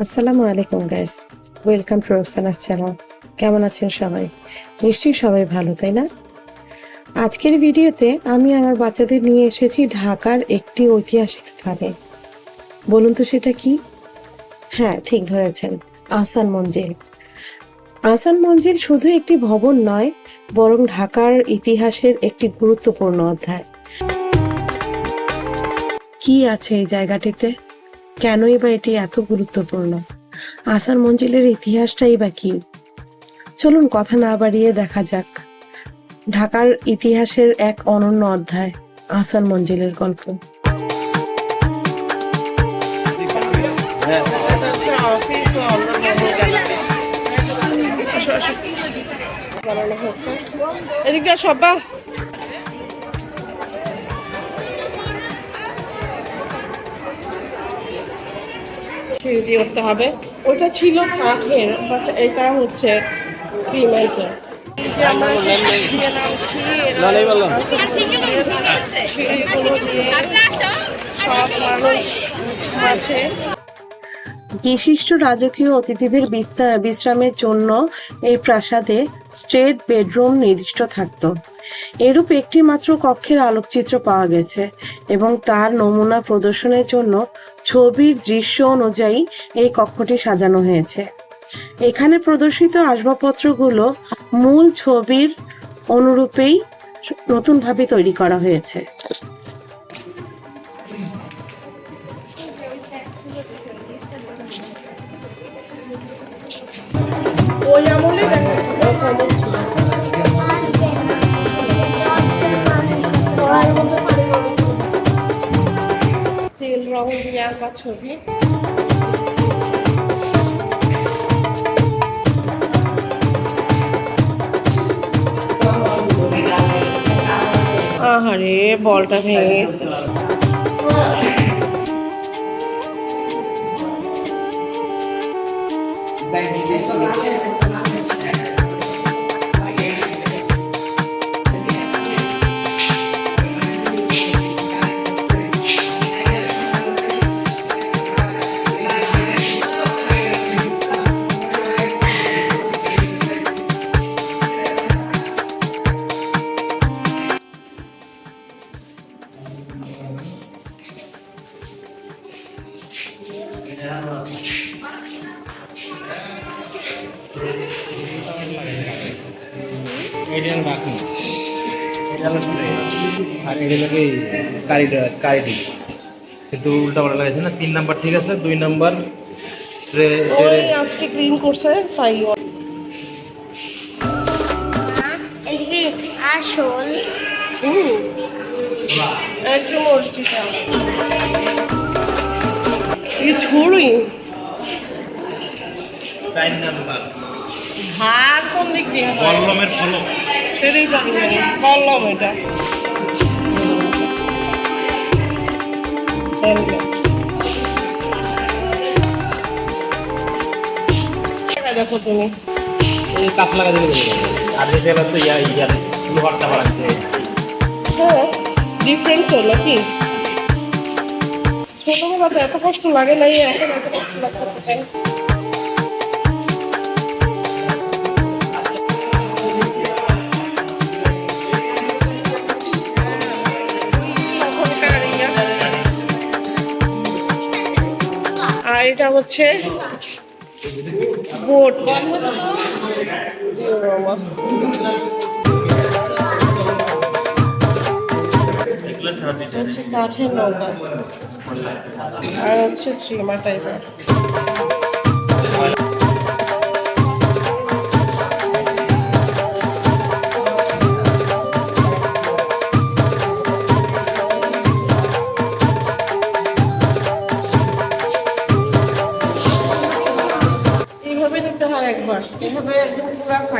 আসসালামু আলাইকুম guys welcome to রোকসানার চ্যানেল কেমন আছেন সবাই? নিশ্চয়ই সবাই ভালো, তাই না? আজকের ভিডিওতে আমি আমার বাচ্চাদের নিয়ে এসেছি ঢাকার একটি ঐতিহাসিক স্থানে। বলুন তো সেটা কি? হ্যাঁ ঠিক ধরেছেন, আহসান মঞ্জিল। আহসান মঞ্জিল শুধু একটি ভবন নয়, বরং ঢাকার ইতিহাসের একটি গুরুত্বপূর্ণ অধ্যায়। কি আছে এই জায়গাটিতে? কেনই বা এটি এত গুরুত্বপূর্ণ? আসার মঞ্জিলের ইতিহাসটাই বা কি? চলুন কথা না বাড়িয়ে দেখা যাক। ঢাকার ইতিহাসের এক অনন্য অধ্যায় আসান মঞ্জিলের গল্প। এদিক দিয়ে সিঁড়ি দিয়ে উঠতে হবে। ওটা ছিল কাঠের বাট এটা হচ্ছে সিমেন্টের। আমরা দিয়ে নামছি, সিঁড়িগুলো দিয়ে সব মানুষ আছে বিশিষ্ট রাজকীয় অতিথিদের বিশ্রামের জন্য এই প্রাসাদে স্ট্রেট বেডরুম নির্দিষ্ট থাকত। এরূপ একটি মাত্র কক্ষের আলোকচিত্র পাওয়া গেছে এবং তার নমুনা প্রদর্শনের জন্য ছবির দৃশ্য অনুযায়ী এই কক্ষটি সাজানো হয়েছে। এখানে প্রদর্শিত আসবাবপত্রগুলো মূল ছবির অনুরূপেই নতুনভাবে তৈরি করা হয়েছে। ওই আমলে কেমন ছিল। রং দিয়ে আঁকা ছবি আহারে বলটা ভেঙে গেছে এটা হলো আর এটা হলো কি কারিটা কিন্তু উল্টা পাল্টা লাগাইছে না? তিন নাম্বার ঠিক আছে, দুই নাম্বার। আজকে ক্লিন করছে, তাই চার নাম্বার হাত কোন দিক দিয়ে কলমের ফলক সেটাই জানি। বললাম এটা। দেখো তুমি। এই লাগা দিলে আর তো ইয়া ইয়া লোহারটা বাড়াচ্ছে হ্যাঁ ডিফারেন্ট তো নাকি? ছোটবেলাতে এত কষ্ট লাগে নাই এখন এত কষ্ট লাগতেছে এটা হচ্ছে বোট। হচ্ছে কাঠের নৌকা। আর হচ্ছে শ্রীমা টাইপের।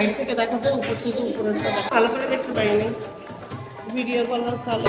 সাইড থেকে দেখা যায় উপর থেকে উপরে ভালো করে দেখতে পাইনি ভিডিও কলার কালো।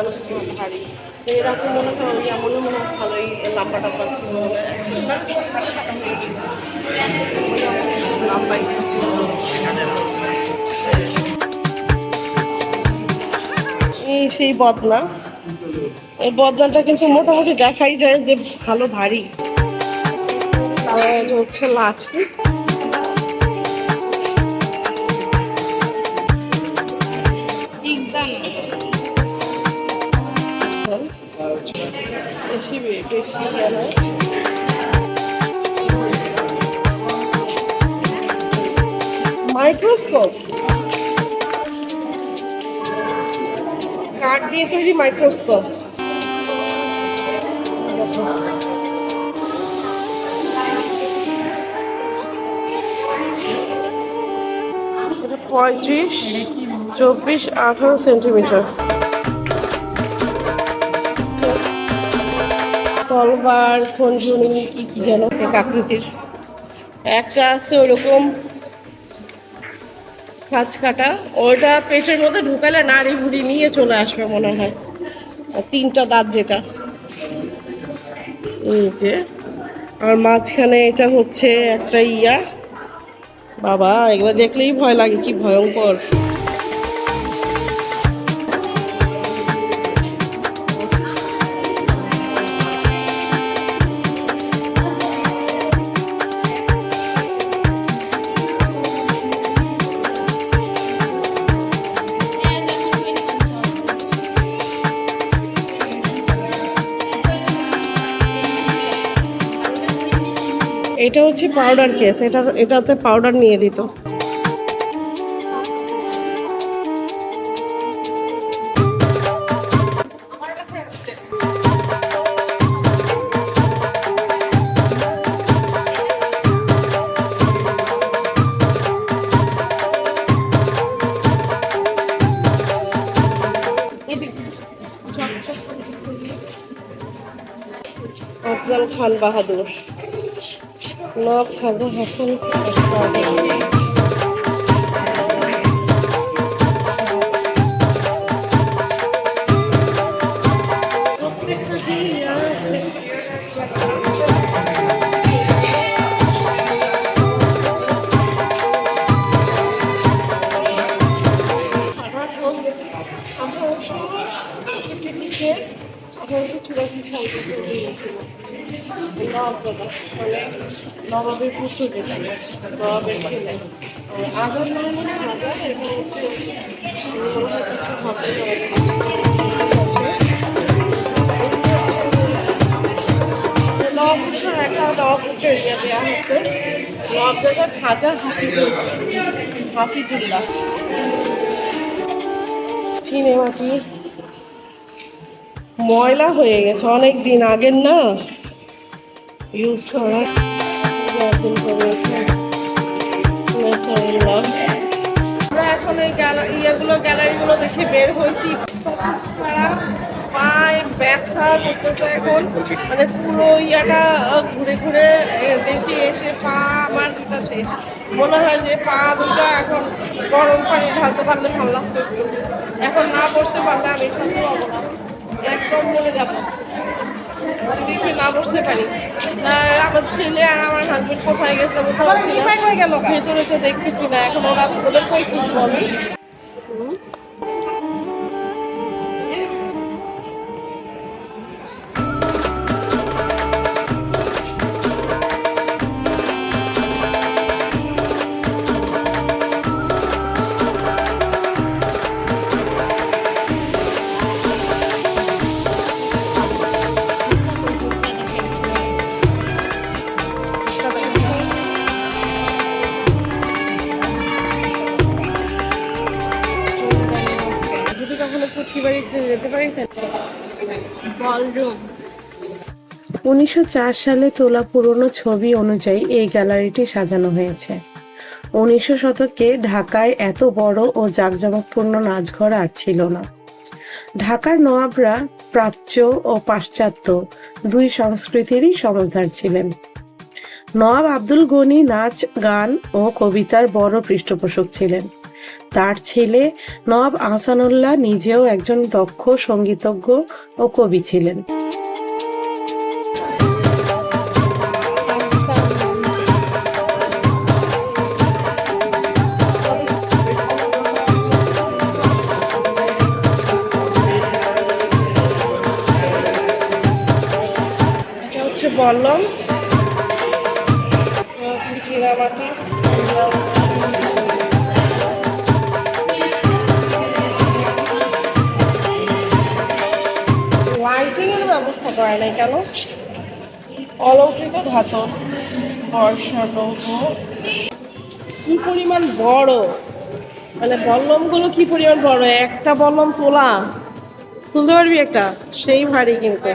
পরিমাণ ভারী এরকম মনে হয় ইয়া মনে মনে হয় ভালোই লাম্বা টাম্বা এই সেই বদনা। এই বদনাটা কিন্তু মোটামুটি দেখাই যায় যে ভালো ভারী। আর হচ্ছে লাঠি। মাইক্রোস্কোপ। কাঠ দিয়ে তৈরি মাইক্রোস্কোপ। পঁয়ত্রিশ চব্বিশ আঠারো সেন্টিমিটার। তলবার, খঞ্জনি, কি কি যেন এক আকৃতির। একটা আছে ওরকম খাঁচ কাটা। ওটা পেটের মধ্যে ঢুকালে নাড়ি ভুড়ি নিয়ে চলে আসবে মনে হয়। আর তিনটা দাঁত যেটা। এই যে, আর মাঝখানে এটা হচ্ছে একটা ইয়া। বাবা, এগুলো দেখলেই ভয় লাগে, কি ভয়ঙ্কর। পাউডার কেস এটা এটাতে পাউডার নিয়ে দিত। খান বাহাদুর। নব খাজা হাসান নবাবের পুত্র যেটা, নবাবের হচ্ছে সিনেমাটি ময়লা হয়ে গেছে অনেক দিন আগের না? ইউজ করা। এখন এই ইয়েগুলো গ্যালারিগুলো দেখে বের হয়েছি। ছাড়া পায়ে ব্যথা করতেছে এখন। মানে পুরো ইয়াটা ঘুরে ঘুরে দেখি এসে পা আমার দুটা মনে হয় যে পা দুটা এখন গরম পানি ঢালতে পারলে ভালো লাগতো এখন না পড়তে পারলে আমি একদম মরে যাব। যদি একটু না বসতে পারি আমার ছেলে আর আমার হাজবেন্ড কোথায় গেছে কোথাও হয়ে গেল ভেতরে তো দেখতেছি না এখন ওরা ওদের কই খুঁজবো আমি উনিশশো চার সালে তোলা পুরনো ছবি অনুযায়ী এই গ্যালারিটি সাজানো হয়েছে। উনিশশো শতকে ঢাকায় এত বড় ও জাঁকজমকপূর্ণ নাচঘর আর ছিল না। ঢাকার নবাবরা প্রাচ্য ও পাশ্চাত্য দুই সংস্কৃতিরই সমজদার ছিলেন। নওয়াব আব্দুল গনি নাচ, গান ও কবিতার বড় পৃষ্ঠপোষক ছিলেন। তার ছেলে নওয়াব আহসানুল্লাহ নিজেও একজন দক্ষ সঙ্গীতজ্ঞ ও কবি ছিলেন। করে নাই কেন অলৌকিক ধাতব বর্ষা লৌহ। কি পরিমাণ বড়? মানে বল্লমগুলো কি পরিমাণ বড়? একটা বল্লম তোলা। তুলতে পারবি একটা? সেই ভারী কিন্তু।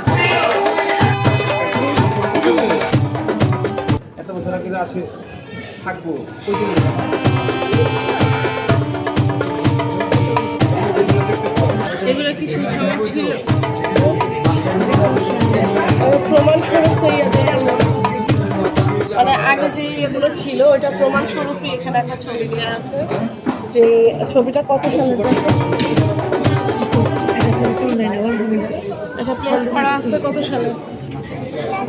এত বছর আগে আছে থাকব। এগুলো কি সময় ছিল? প্রমাণ স্বরূপ হয়ে দিয়ে মানে আগে যে ইয়েগুলো ছিল ওটা প্রমাণ স্বরূপই এখানে একটা ছবি আছে। যে ছবিটা কত সালে এটা প্লেস করা আছে কত সালে?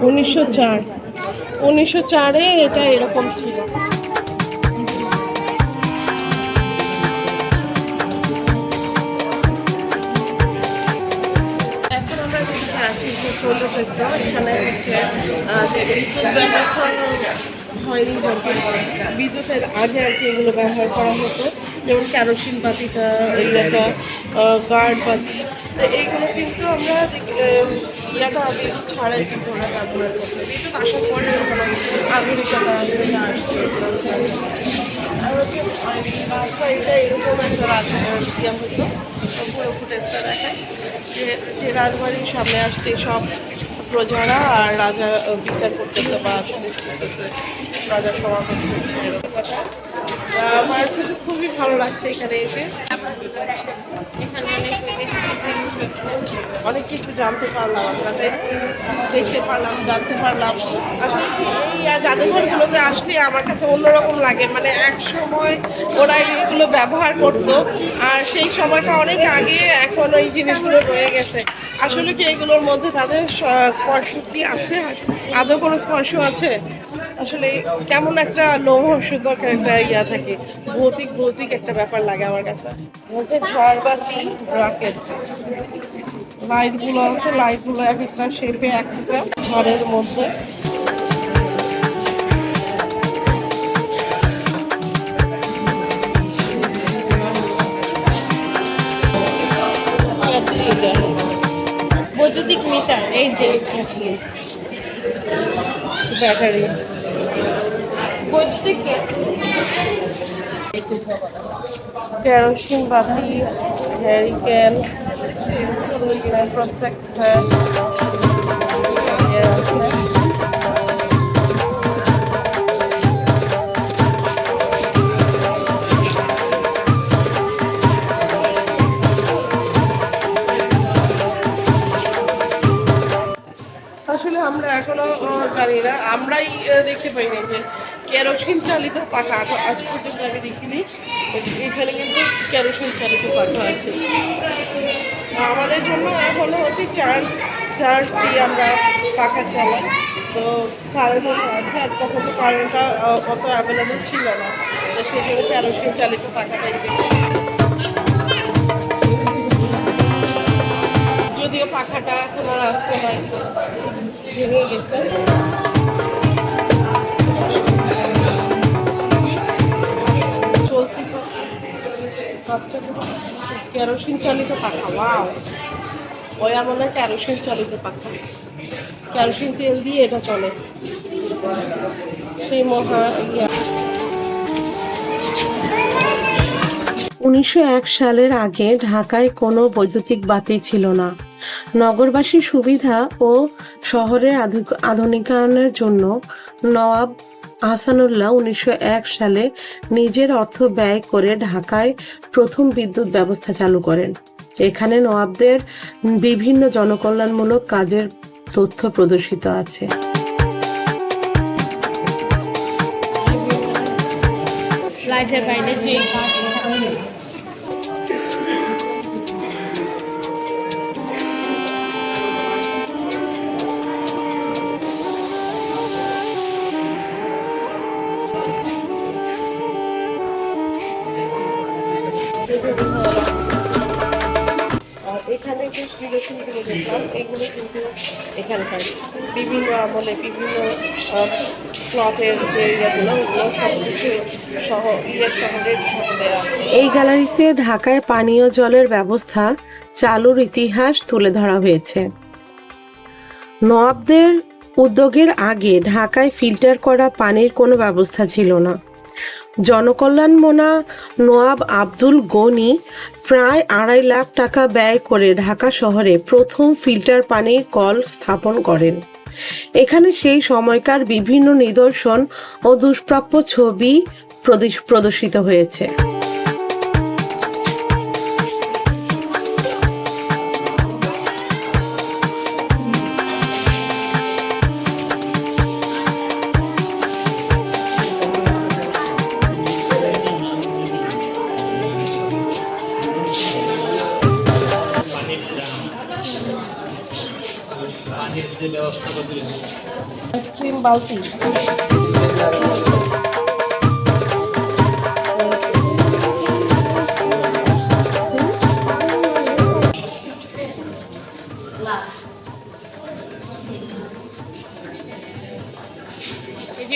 উনিশশো চার। উনিশশো চারে এটা এরকম ছিল। হয়নি বিদ্যুতের আগে আর কি এগুলো ব্যবহার করা হতো। যেমন কেরোসিন বাতিটা ইয়েটা গার্ড বাতি তো এইগুলো কিন্তু আমরা ইয়াটা আগে ছাড়াই কিন্তু আমরা ব্যবহার করতো। বিদ্যুৎ আসার পরে আধুনিকতা আসছে। আর হচ্ছে এরকম একটা রাজা হতো। যে যে রাজবাড়ির সামনে আসছে সব প্রজারা আর রাজা বিচার করতেছে বা রাজা কথা। আহ, আমার কাছে খুবই ভালো লাগছে এখানে এসে। অনেক কিছু জানতে পারলাম আপনাদের দেখতে পারলাম জানতে পারলাম। এই জাদুঘরগুলোতে আসলে আমার কাছে অন্যরকম লাগে। মানে এক সময় ওরা এগুলো ব্যবহার করতো আর সেই সময়টা অনেক আগে এখন ওই জিনিসগুলো রয়ে গেছে। আসলে কি এগুলোর মধ্যে তাদের স্পর্শ কি আছে? আদৌ কোনো স্পর্শ আছে? আসলে কেমন একটা লোমহর্ষকর একটা ইয়া থাকে। ভৌতিক ভৌতিক একটা ব্যাপার লাগে আমার কাছে। মধ্যে ঝড়বাতি রকেট লাইটগুলো আছে লাইটগুলো এক একটা শেপে এক একটা ঝড়ের মধ্যে। মিটার এই যে ব্যাটারি বৈদ্যুতিক কেরোসিন বাতি হ্যারিকেন প্রত্যেকটা দেখতে না যে কেরোসিন চালিত পাখা আজ- পর্যন্ত আমি দেখিনি। এখানে কিন্তু কেরোসিন চালিত পাখা আছে। আমাদের জন্য এখনও হচ্ছে চার্জ চার্জ দিয়ে আমরা পাখা চালাই। তো কারেন্ট আছে আর তখন তো কারেন্টটা অত অ্যাভেলেবেল ছিল না। তো সেই জন্য কেরোসিন চালিত পাখাটাই যদিও পাখাটা এখন আর আসতে হয় গেছে। কেরোসিন চালিত পাখা ওয়াও ওই আমার না কেরোসিন চালিত পাখা। কেরোসিন তেল দিয়ে এটা চলে। সেই মহা ইয়া। উনিশশো এক সালের আগে ঢাকায় কোনো বৈদ্যুতিক বাতি ছিল না। নগরবাসীর সুবিধা ও শহরের আধু- আধুনিকায়নের জন্য নওয়াব আহসানুল্লাহ উনিশশো এক সালে নিজের অর্থ ব্যয় করে ঢাকায় প্রথম বিদ্যুৎ ব্যবস্থা চালু করেন। এখানে নওয়াবদের বিভিন্ন জনকল্যাণমূলক কাজের তথ্য প্রদর্শিত আছে। লাইটের বাইরে যে এখানে যে নিদর্শনগুলো দেখলাম এগুলো কিন্তু বিভিন্ন আমলে বিভিন্ন প্লটের যে ইয়েগুলো ওগুলো সব কিছু সহ, ইয়ের শহরের এই গ্যালারিতে ঢাকায় পানীয় জলের ব্যবস্থা চালুর ইতিহাস তুলে ধরা হয়েছে। নবাবদের উদ্যোগের আগে ঢাকায় ফিল্টার করা পানির কোনো ব্যবস্থা ছিল না। জনকল্যাণ মোনা নোয়াব আব্দুল গনি প্রায় আড়াই লাখ টাকা ব্যয় করে ঢাকা শহরে প্রথম ফিল্টার পানির কল স্থাপন করেন। এখানে সেই সময়কার বিভিন্ন নিদর্শন ও দুষ্প্রাপ্য ছবি প্রদর্শ- প্রদর্শিত হয়েছে। বালতি।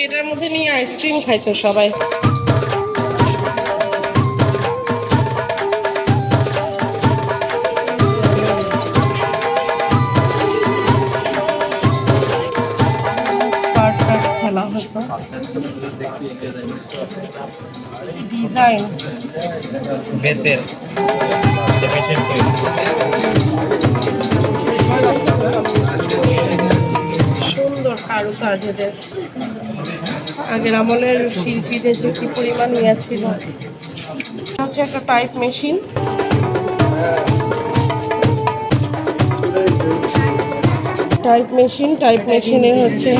এটার মধ্যে নিয়ে আইসক্রিম খাইতো সবাই। ডিজাইন বেতের বেতের তৈরি সুন্দর কারুকাজ এদের। আগের আমলের শিল্পীদের যে কি পরিমাণ ইয়ে ছিল। হচ্ছে একটা type machine type machine type মেশিনে হচ্ছে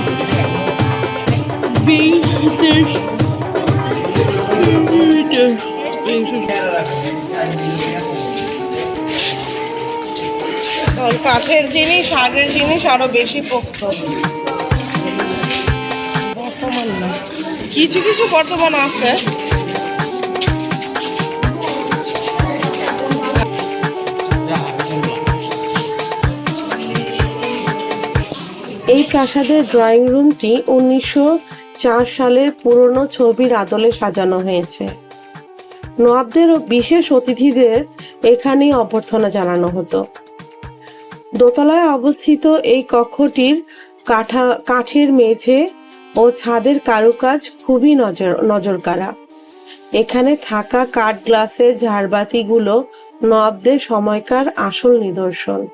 কাঠের জিনিস, আগের জিনিস আরও বেশি পোক্ত। বর্তমান না। কিছু কিছু বর্তমান আছে। এই প্রাসাদের ড্রয়িং রুমটি উনিশশো চার সালের পুরনো ছবির আদলে সাজানো হয়েছে। নবাবদের ও বিশেষ অতিথিদের এখানেই অভ্যর্থনা জানানো হতো। দোতলায় অবস্থিত এই কক্ষটির কাঠা, কাঠের মেঝে ও ছাদের কারুকাজ খুবই নজর, নজরকাড়া। এখানে থাকা কাঠ গ্লাসের ঝাড়বাতিগুলো নবাবদের সময়কার আসল নিদর্শন।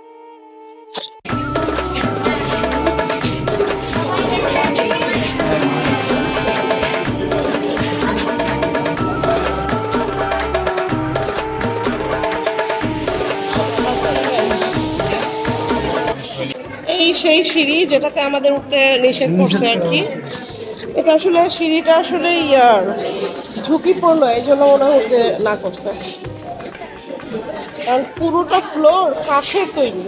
সেই সিঁড়ি যেটাতে আমাদের উঠতে নিষেধ করছে আর কি। এটা আসলে সিঁড়িটা আসলে ইয়ার ঝুঁকিপূর্ণ এই জন্য মনে হয় উঠতে না করছে। কারণ পুরোটা ফ্লোর কাঠের তৈরি।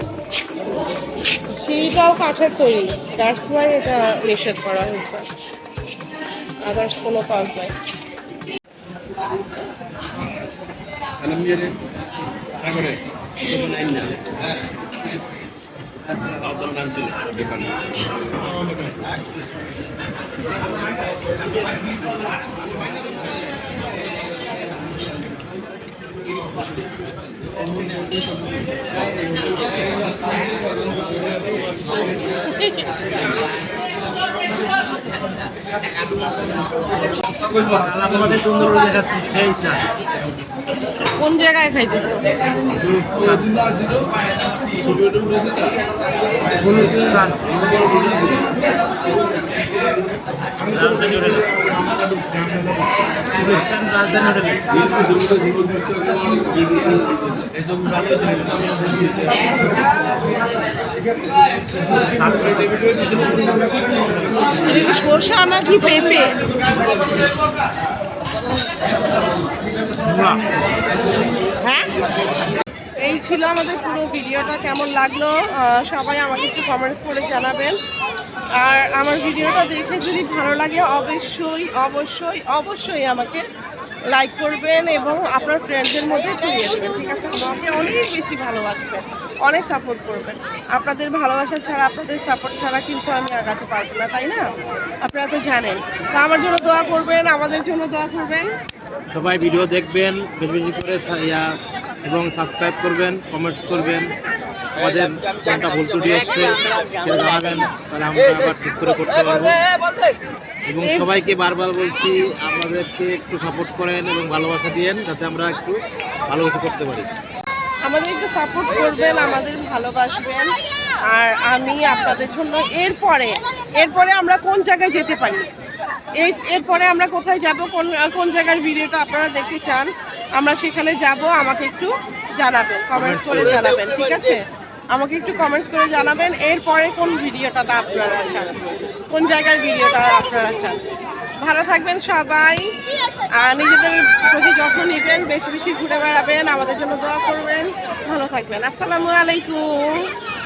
সিঁড়িটাও কাঠের তৈরি। দ্যাটস ওয়াই এটা নিষেধ করা হয়েছে। আদার্স কোনো কাজ নাই। Alam আমাদের সুন্দর দেখাচ্ছি সেই চা কোন জায়গায় খাইতেছে? শসা নাকি পেঁপে? হ্যাঁ? এই ছিল আমাদের পুরো ভিডিওটা কেমন লাগল? সবাই আমাকে একটু কমেন্টস করে জানাবেন। আর আমার ভিডিওটা দেখে যদি ভালো লাগে অবশ্যই অবশ্যই অবশ্যই আমাকে লাইক করবেন এবং আপনার ফ্রেন্ডদের মধ্যে ছড়িয়ে দেবেন ঠিক আছে? আমাকে অনেক বেশি ভালোবাসবেন। অনেক সাপোর্ট করবেন। আপনাদের ভালোবাসা ছাড়া, আপনাদের সাপোর্ট ছাড়া কিন্তু আমি আগাতে পারব না, তাই না? আপনারা তো জানেন। তা আমার জন্য দোয়া করবেন, আমাদের জন্য দোয়া করবেন। সবাই ভিডিও দেখবেন, বেশি বেশি করে এবং সাবস্ক্রাইব করবেন কমেন্টস করবেন। আমাদের কোনটা ভুল ত্রুটি হচ্ছে সেটা জানাবেন, তাহলে আমরা আবার ঠিক করে করতে পারব। এবং সবাইকে বারবার বলছি, আমাদেরকে একটু সাপোর্ট করেন এবং ভালোবাসা দিয়েন, যাতে আমরা একটু ভালো করতে পারি। আমাদের একটু সাপোর্ট করবেন, আমাদের ভালোবাসবেন। আর আমি আপনাদের জন্য এরপরে এরপরে আমরা কোন জায়গায় যেতে পারি? এই, এরপরে আমরা কোথায় যাব, কোন কোন জায়গার ভিডিওটা আপনারা দেখতে চান, আমরা সেখানে যাব, আমাকে একটু জানাবেন কমেন্টস করে জানাবেন, ঠিক আছে? আমাকে একটু কমেন্টস করে জানাবেন, এরপরে কোন ভিডিওটা আপনারা চান? কোন জায়গার ভিডিওটা আপনারা চান? ভালো থাকবেন সবাই। আর নিজেদের প্রতি যত্ন নেবেন, বেশি বেশি ঘুরে বেড়াবেন, আমাদের জন্য দোয়া করবেন। ভালো থাকবেন। আসসালামু আলাইকুম।